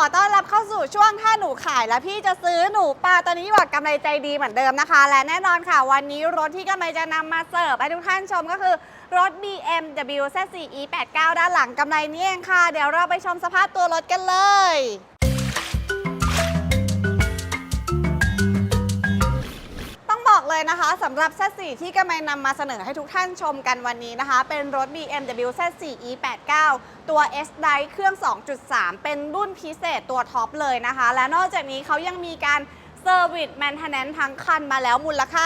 อต้อนรับเข้าสู่ช่วงถ้าหนูขายแล้วพี่จะซื้อหนูปลาตอนนี้อยู่กับกำไรใจดีเหมือนเดิมนะคะ และแน่นอนค่ะ วันนี้รถที่กำไรจะนำมาเสิร์ฟให้ทุกท่านชมก็คือรถ BMW Z4 E89 ด้านหลังกำไรนี่เองค่ะ เดี๋ยวเราไปชมสภาพตัวรถกันเลย นะคะสำหรับ Z4 ที่กำลังนำมาเสนอให้ทุกท่านชมกันวันนี้นะคะ เป็นรถ BMW Z4 E89 ตัว S Drive เครื่อง 2.3 เป็นรุ่นพิเศษตัวท็อปเลยนะคะ และนอกจากนี้เขายังมีการเซอร์วิสแมนเทนแนนทั้งคันมาแล้วมูลค่า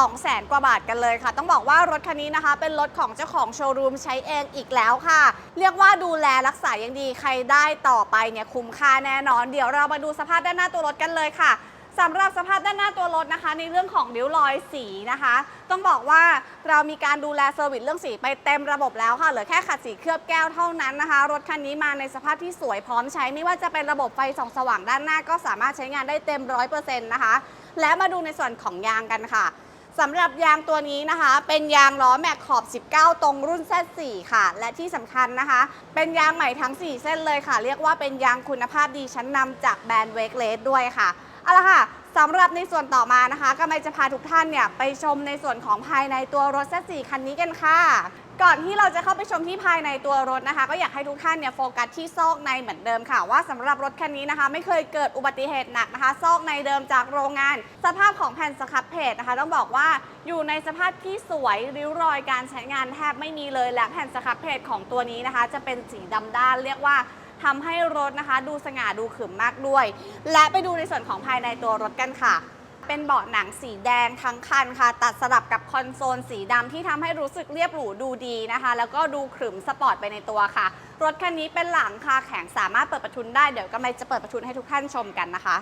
200,000 กว่าบาทกันเลยค่ะ ต้องบอกว่ารถคันนี้นะคะ เป็นรถของเจ้าของโชว์รูมใช้เองอีกแล้วค่ะ เรียกว่าดูแลรักษาอย่างดีใครได้ต่อไปเนี่ยคุ้มค่าแน่นอน เดี๋ยวเรามาดูสภาพด้านหน้าตัวรถกันเลยค่ะ สำหรับสภาพด้านหน้าตัวรถนะคะ ในเรื่องของริ้วรอยสีนะคะ ต้องบอกว่าเรามีการดูแลเซอร์วิสเรื่องสีไปเต็มระบบแล้วค่ะเหลือแค่ขัดสีเคลือบแก้วเท่านั้นนะคะ รถคันนี้มาในสภาพที่สวยพร้อมใช้ ไม่ว่าจะเป็นระบบไฟส่องสว่างด้านหน้าก็สามารถใช้งานได้เต็มร้อยเปอร์เซ็นต์นะคะ และมาดูในส่วนของยางกันค่ะสำหรับยางตัวนี้นะคะ เป็นยางล้อแม็กขอบ 19 ตรงรุ่น Z4 ค่ะ และที่สำคัญนะคะ เป็นยางใหม่ทั้ง 4 เส้นเลยค่ะ เรียกว่าเป็นยางคุณภาพดีชั้นนำจากแบรนด์เวกเลสด้วยค่ะ เอาละค่ะสำหรับในส่วนต่อมานะคะกำลังจะพาทุกท่านเนี่ยไปชมในส่วนของภายในตัวรถ Z4 คันนี้กันค่ะ ก่อนที่เราจะเข้าไปชมที่ภายในตัวรถนะคะ ก็อยากให้ทุกท่านเนี่ยโฟกัสที่ซอกในเหมือนเดิมค่ะ ว่าสำหรับรถคันนี้นะคะ ไม่เคยเกิดอุบัติเหตุหนักนะคะ ซอกในเดิมจากโรงงาน สภาพของแผ่นสครับเพจนะคะ ต้องบอกว่าอยู่ในสภาพที่สวยริ้วรอยการใช้งานแทบไม่มีเลยและแผ่นสครับเพจของตัวนี้นะคะ จะเป็นสีดำด้านเรียกว่า ทำให้รถนะคะ ดูสง่าดูขึมมากด้วย และไปดูในส่วนของภายในตัวรถกันค่ะเป็นเบาะหนังสีแดงทั้งคันค่ะ ตัดสลับกับคอนโซลสีดำที่ทำให้รู้สึกเรียบหรูดูดีนะคะ แล้วก็ดูขรึมสปอร์ตไปในตัวค่ะ รถคันนี้เป็นหลังคาแข็งสามารถเปิดประทุนได้ เดี๋ยวกำลังจะเปิดประทุนให้ทุกท่านชมกันนะคะ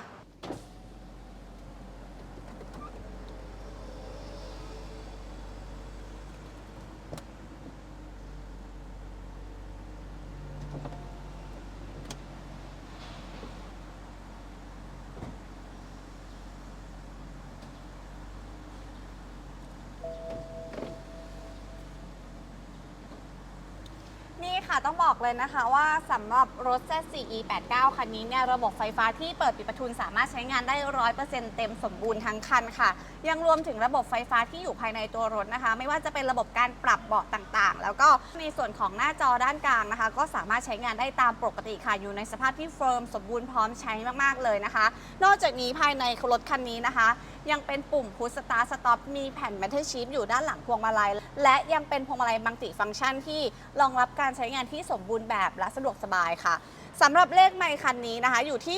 นี่ ค่ะต้องบอกเลยนะคะว่าสำหรับรถ Z4 E89 คันนี้เนี่ยระบบไฟฟ้าที่เปิดปิดประทุนสามารถใช้งานได้ 100%เต็มสมบูรณ์ทั้งคันค่ะ ยังรวมถึงระบบไฟฟ้าที่อยู่ภายในตัวรถนะคะ ไม่ว่าจะเป็นระบบการปรับเบาะต่างๆ แล้วก็ในส่วนของหน้าจอด้านกลางนะคะ ก็สามารถใช้งานได้ตามปกติค่ะ อยู่ในสภาพที่เฟิร์มสมบูรณ์พร้อมใช้มากๆเลยนะคะ นอกจากนี้ภายในรถคันนี้นะคะ ยังเป็นปุ่มพุชสตาร์สต็อปมีแผ่น Metal Chip อยู่ด้านหลังพวงมาลัย และยังเป็นพวงมาลัยมัลติฟังก์ชันที่รองรับการใช้งานที่สมบูรณ์แบบและสะดวกสบายค่ะสำหรับเลขไมค์คันนี้นะคะ อยู่ที่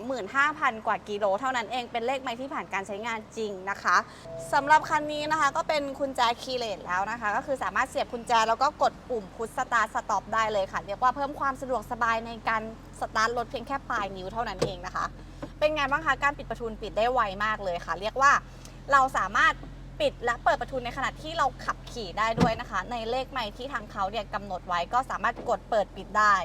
125,000 กว่ากิโล เท่านั้นเองเป็นเลขไมค์ที่ผ่านการใช้งานจริงนะคะสำหรับคันนี้นะคะก็เป็นกุญแจคีย์เลสแล้วนะคะ ก็คือสามารถเสียบกุญแจแล้วก็กดปุ่มพุชสตาร์สต็อปได้เลยค่ะ เรียกว่าเพิ่มความสะดวกสบายในการ สตาร์ทรถเพียงแค่ปลายนิ้วเท่านั้นเองนะคะ เป็นไงบ้างคะการปิดประทุนปิดได้ไวมากเลยค่ะ เรียกว่าเราสามารถปิดและเปิดประทุนในขณะที่เราขับขี่ได้ด้วยนะคะ ในเลขไมค์ที่ทางเขาเนี่ยกำหนดไว้ก็สามารถกดเปิดปิดได้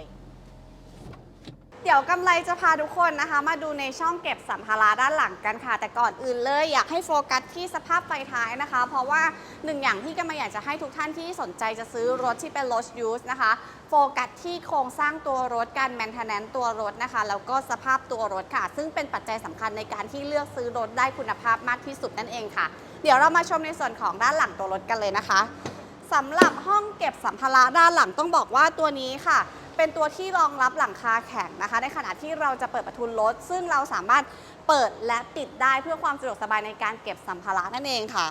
เดี๋ยวกำไรจะพาทุกคนนะคะ มาดูในช่องเก็บสัมภาระด้านหลังกันค่ะ แต่ก่อนอื่นเลยอยากให้โฟกัสที่สภาพไฟท้ายนะคะ เพราะว่าหนึ่งอย่างที่กำลังอยากจะให้ทุกท่านที่สนใจจะซื้อรถที่เป็นรถยูสนะคะ โฟกัสที่โครงสร้างตัวรถการแมนเทนแนนตัวรถนะคะ แล้วก็สภาพตัวรถค่ะ ซึ่งเป็นปัจจัยสำคัญในการที่เลือกซื้อรถได้คุณภาพมากที่สุดนั่นเองค่ะ เดี๋ยวเรามาชมในส่วนของด้านหลังตัวรถกันเลยนะคะสำหรับห้องเก็บสัมภาระด้านหลังต้องบอกว่าตัวนี้ค่ะ เป็นตัวที่รองรับหลังคาแข็งนะคะ ในขณะที่เราจะเปิดประทุนรถ ซึ่งเราสามารถเปิดและปิดได้เพื่อความสะดวกสบายในการเก็บสัมภาระนั่นเองค่ะ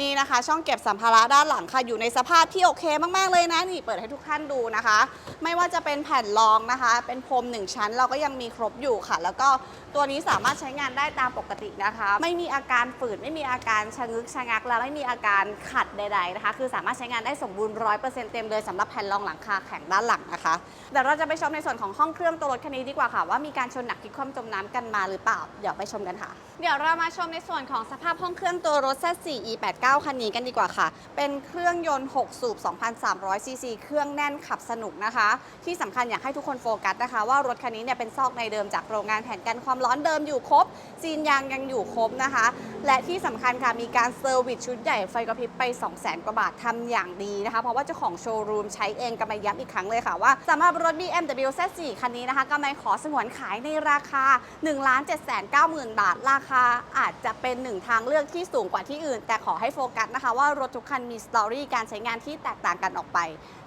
นี่นะคะ ช่องเก็บสัมภาระด้านหลังค่ะอยู่ในสภาพที่โอเคมากๆเลยนะนี่เปิดให้ทุกท่านดูนะคะ ไม่ว่าจะเป็นแผ่นรองนะคะ เป็นพรมหนึ่งชั้นเราก็ยังมีครบอยู่ค่ะ แล้วก็ตัวนี้สามารถใช้งานได้ตามปกตินะคะ ไม่มีอาการฝืดไม่มีอาการชะงึกชะงัก และไม่มีอาการขัด ใด ๆนะคะ คือสามารถใช้งานได้สมบูรณ์ร้อยเปอร์เซ็นต์เต็มเลยสำหรับแผ่นรองหลังคาแข็งด้านหลังนะคะเดี๋ยวเราจะไปชมในส่วนของห้องเครื่องตัวรถคันนี้ดีกว่าค่ะ ว่ามีการชนหนักพลิกคว่ำจมน้ำกันมาหรือเปล่า เดี๋ยวไปชมกันค่ะ เดี๋ยวเรามาชมในส่วนของสภาพห้องเครื่องตัวรถ Z4 E89 คันนี้กันดีกว่าค่ะ เป็นเครื่องยนต์ 6 สูบ 2,300 ซีซี เครื่องแน่นขับสนุกนะคะ ที่สำคัญอยากให้ทุกคนโฟกัสนะคะ ว่ารถคันนี้เนี่ยเป็นซอกในเดิมจากโรงงานแผ่นกันความร้อนเดิมอยู่ครบซีนยางยังอยู่ครบนะคะ และที่สำคัญค่ะมีการเซอร์วิสชุดใหญ่ไฟกระพริบไป2 0 0 0 0 กว่าบาททำอย่างดีนะคะ เพราะว่าเจ้าของโชว์รูมใช้เองกำไมย้ำอีกครั้งเลยค่ะว่าสำหรับรถ BMW Z4 คันนี้นะคะกำไมขอสงวนขายในราคา 1 7 9 0 0 0 0 บาท ราคาอาจจะเป็นหนึ่งทางเลือกที่สูงกว่าที่อื่น แต่ขอให้โฟกัสนะคะว่ารถทุกคันมีสตอรี่การใช้งานที่แตกต่างกันออกไป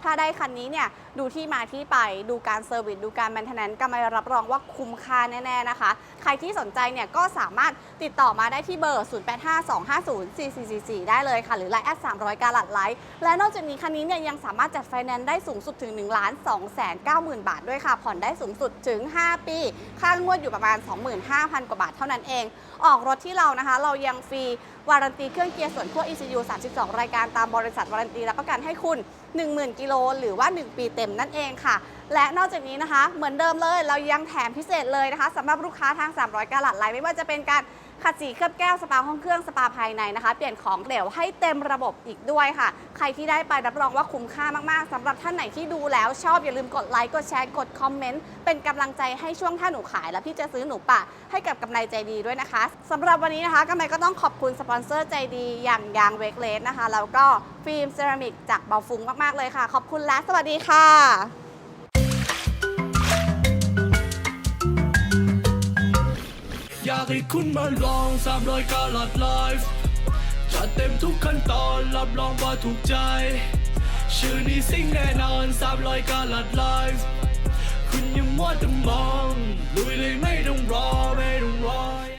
ถ้าได้คันนี้เนี่ยดูที่มาที่ไปดูการเซอร์วิสดูการแมนเทนแนนซ์กำไมรับรองว่าคุ้มค่าแน่ๆนะคะ ใครที่สนใจเนี่ยก็สามารถติดต่อมาได้ที่เบอร์ 0852504444 ได้เลยค่ะ หรือไลน์แอด300 กาลัดไลท์และนอกจากนี้คันนี้เนี่ยยังสามารถจัดไฟแนนซ์ได้สูงสุดถึง1ล้าน2แสน9หมื่นบาทด้วยค่ะ ผ่อนได้สูงสุดถึง 5 ปี ค่างวดอยู่ประมาณ 25,000 กว่าบาทเท่านั้นเอง ออกรถที่เรานะคะ เรายังฟรีวารันตีเครื่องเกียร์ส่วนขั้ว ECU 32 รายการตามบริษัทวารันตีรับประกันให้คุณ 10,000 กิโลหรือว่า 1 ปีเต็มนั่นเองค่ะ และนอกจากนี้นะคะ เหมือนเดิมเลยเรายังแถมพิเศษเลยนะคะสำหรับลูกค้าทาง 300 กาลัดไลน์ไม่ว่าจะเป็นการ ขัดสีเคลือบแก้วสปาห้องเครื่องสปาภายในนะคะ เปลี่ยนของเหลวให้เต็มระบบอีกด้วยค่ะ ใครที่ได้ไปรับรองว่าคุ้มค่ามากๆสำหรับท่านไหนที่ดูแล้วชอบอย่าลืมกดไลค์กดแชร์กดคอมเมนต์เป็นกำลังใจให้ช่วงถ้าหนูขาย แล้วพี่จะซื้อหนูปะให้กับกำไรใจดีด้วยนะคะสำหรับวันนี้นะคะกำไรก็ต้องขอบคุณสปอนเซอร์ใจดีอย่างยางเวกเลสนะคะแล้วก็ฟิล์มเซรามิกจากเบาฟุ้งมากๆเลยค่ะ ขอบคุณและสวัสดีค่ะากให้คุณมาลองสามรอยกาลัดไลฟ์จัดเต็มทุกขั้นตอนรับรองว่าถูกใจ ชื่อนี้สิ่งแน่นอนสามรอยกาลัดไลฟ์คุณยังมัวแต่มองลุยเลยไม่ต้องรอไม่ต้องรอ